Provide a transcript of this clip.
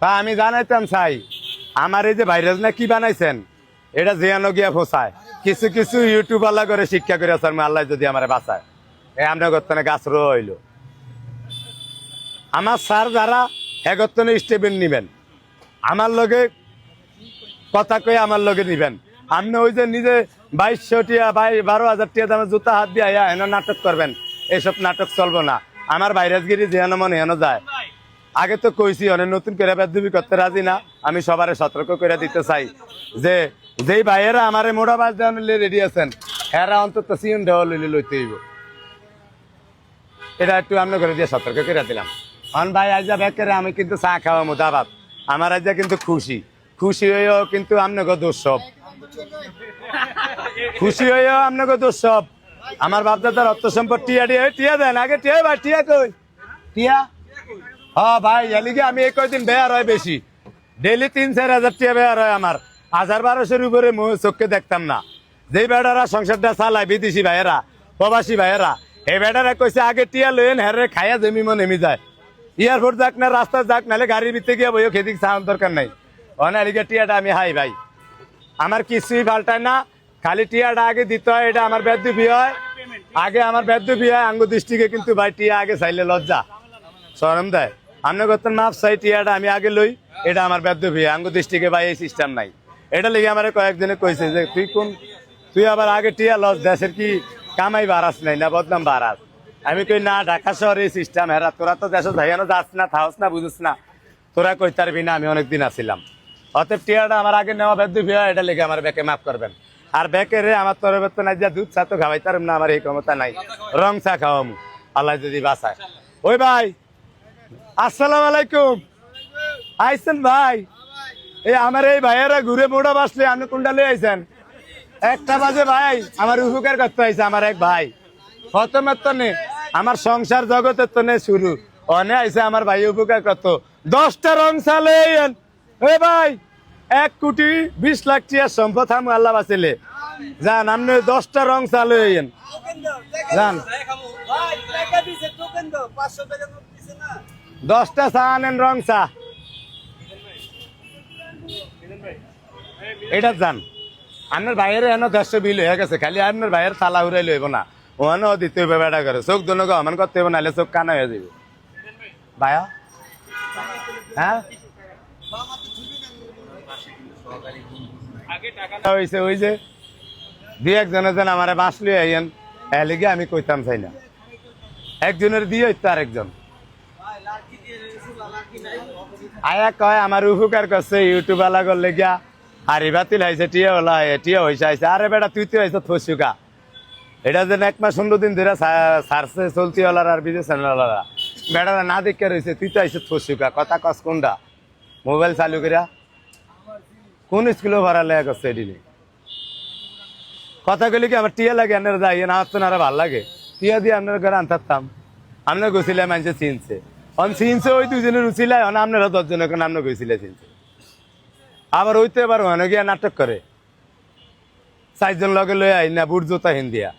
তা আমি জানাইতাম চাই আমার এই যে ভাইরাস না কি বানাইছেন? এটা জিয়ানো গিয়া ফোসায়। কিছু কিছু ইউটিউব আল্লাহ করে শিক্ষা করে আসার আল্লাহ যদি আমার বাঁচায়। এই আমরা গতনে গাছ রইল আমার স্যার যারা একত্তনে স্টেপেন নিবেন। আমার লগে কথা কয়ে আমার লগে নিবেন। আপনি ওই যে নিজে বাইশশো টিয়া বাই বারো হাজার টিয়া দামে জুতা হাত দিয়ে হেন নাটক করবেন। এইসব নাটক চলবো না। আমার ভাইরাসগিরি যেন মনে হেন যায়। আগে তো কইছি অনেক নতুন করে বেদবি করতে রাজি না। আমি সবারে সতর্ক করে দিতে চাই যে, যেই ভাইয়েরা আমারে মোড়া বাস দেওয়ান রেডি আছেন, এরা অন্তত সিএন দেওয়া লইলে লইতে হইব। এটা একটু আমরা করে দিয়ে সতর্ক করে দিলাম। অন ভাই আজ ব্যাকেরে আমি কিন্তু চা খাওয়া মোদাবাদ। আমার আজ কিন্তু খুশি। খুশি হয়েও কিন্তু আপনাকে দোষ সব খুশি হয়েও আপনাকে দোষ সব আমার বাপদাদার অর্থ সম্পদ টিয়া দিয়ে টিয়া দেন, আগে টিয়া ভাই, টিয়া কই? টিয়া? হ্যাঁ ভাই এলিগে আমি এই কয়দিন বেয়ার হয় বেশি? ডেলি তিন, চার হাজার টিয়া বেয়ার হয় আমার। হাজার বারোশোর উপরে চোখকে দেখতাম না। যেই বেড়ারা সংসারটা চালায়, বিদেশি ভাইয়েরা, প্রবাসী ভাইয়েরা, এই বেড়ারা কইছে, আগে টিয়া লইন হেরে খাইয়া জমি মন নেমে যায়। এয়ারপোর্ট যাক না, রাস্তা যাক, নাহলে গাড়ির ভিতরে গিয়ে বইও খেতে চাওয়ার দরকার নাই। অনালিগে টিয়াটা আমি হাই ভাই। আমার কিছুই পাল্টায় না, খালি টিয়াটা আগে দিতে হয়, এটা আমার বেদ্যু বিয়ে হয়। আগে আমার বেদ্যু বিয়ে হয় আঙ্গু দৃষ্টিকে কিন্তু ভাই টিয়া আগে চাইলে লজ্জা। সরম দেয়। আপনি করতেন মাপ চাই টিয়াটা আমি আগে লই এটা আমার বেদ্য বিয়ে আঙ্গু দৃষ্টিকে ভাই এই সিস্টেম নাই। এটা লেগে আমার কয়েকজনে কইছে যে তুই কোন তুই আবার আগে টিয়া লস দেশের কি কামাই বাড়াস নাই না বদনাম বাড়াস? আমি কই না ঢাকা শহরে এই সিস্টেম হেরা তোরা তো দেশে যাইয়ানো যাস না থাকস না বুঝিস না। তোরা কই তারবি না আমি অনেকদিন আছিলাম। অতএব টিয়াটা আমার আগে নেওয়া বেদ্য বিয়ে হয়, এটা লেগে আমার ব্যাকে মাফ করবেন। আর ব্যাকে রে আমার তরফের তো নাই যা দুধ চা তো খাওয়াই তার না আমার এই ক্ষমতা নাই। রং চা খাওয়াম আল্লাহ যদি বাঁচায়। ওই ভাই আসসালাম আলাইকুম। আইসেন ভাই? এই আমার এই ভাইয়েরা ঘুরে মোড়া বাসলে আপনি কোনটা লই আইছেন? একটা বাজে ভাই, আমার উপকার করতে আইছে আমার এক ভাই। প্রথমের তো নে, আমার সংসার জগতের তো নে শুরু। অনে আইছে আমার ভাই উপকার করত। দশটা রং সালে এ ভাই, এক কোটি বিশ লাখ টিয়ার সম্পদ আমি আল্লাহ বাঁচিলে। যান আপনি দশটা রং চালু হইয়েন যান দশটা চা আনেন, রং চা। এটা যান। আপনার বাইরে এনে দেড়শো বিল হয়ে গেছে, খালি আপনার বাইরের তালা উড়াই লইব না। ওখানেও দিতে হবে বেড়া করে। চোখ দুনো গমন করতে হবে নাহলে চোখ কানা হয়ে যাবে ভায়া হ্যাঁ? হয়েছে ওই যে দুই একজনের যেন আমার বাঁশ লিয়ে আইয়েন। এলিগে আমি কইতাম চাই না। একজনের দিয়ে হইতো আরেকজন। আয়া কয়, আমার উপকার করছে ইউটিউব আলা করলে গিয়া হারি বাতিল হয়েছে টিয়া হলা টিয়া হয়েছে আইছে। আরে বেটা, তুই তো হয়েছে থসুকা এটা যেন এক মাস পনেরো দিন ধরে সারছে চলতি হলার আর বিদেশ হলারা। বেটা, না দেখে রয়েছে তুই তো আইছে থসুকা কথা কস কোনটা? মোবাইল চালু করিয়া কোন স্কুলে ভাড়া লেয়া করছে এদিনে কথা কইলে কি আমার টিয়া লাগে আপনারা যাই, না তো না ভালো লাগে। টিয়া দিয়ে আপনার ঘরে আনতাম। আপনার গেছিলে মানুষে চিনছে। অন চিনছে ওই দুজনের উচিলায়, অন আপনারা দশজন এখন আপনার গেছিলে সিনসে। আবার ওইতে এবার গিয়া নাটক করে। চারজন লগে লয়ে আই না বুট জোতা হিন্দিয়া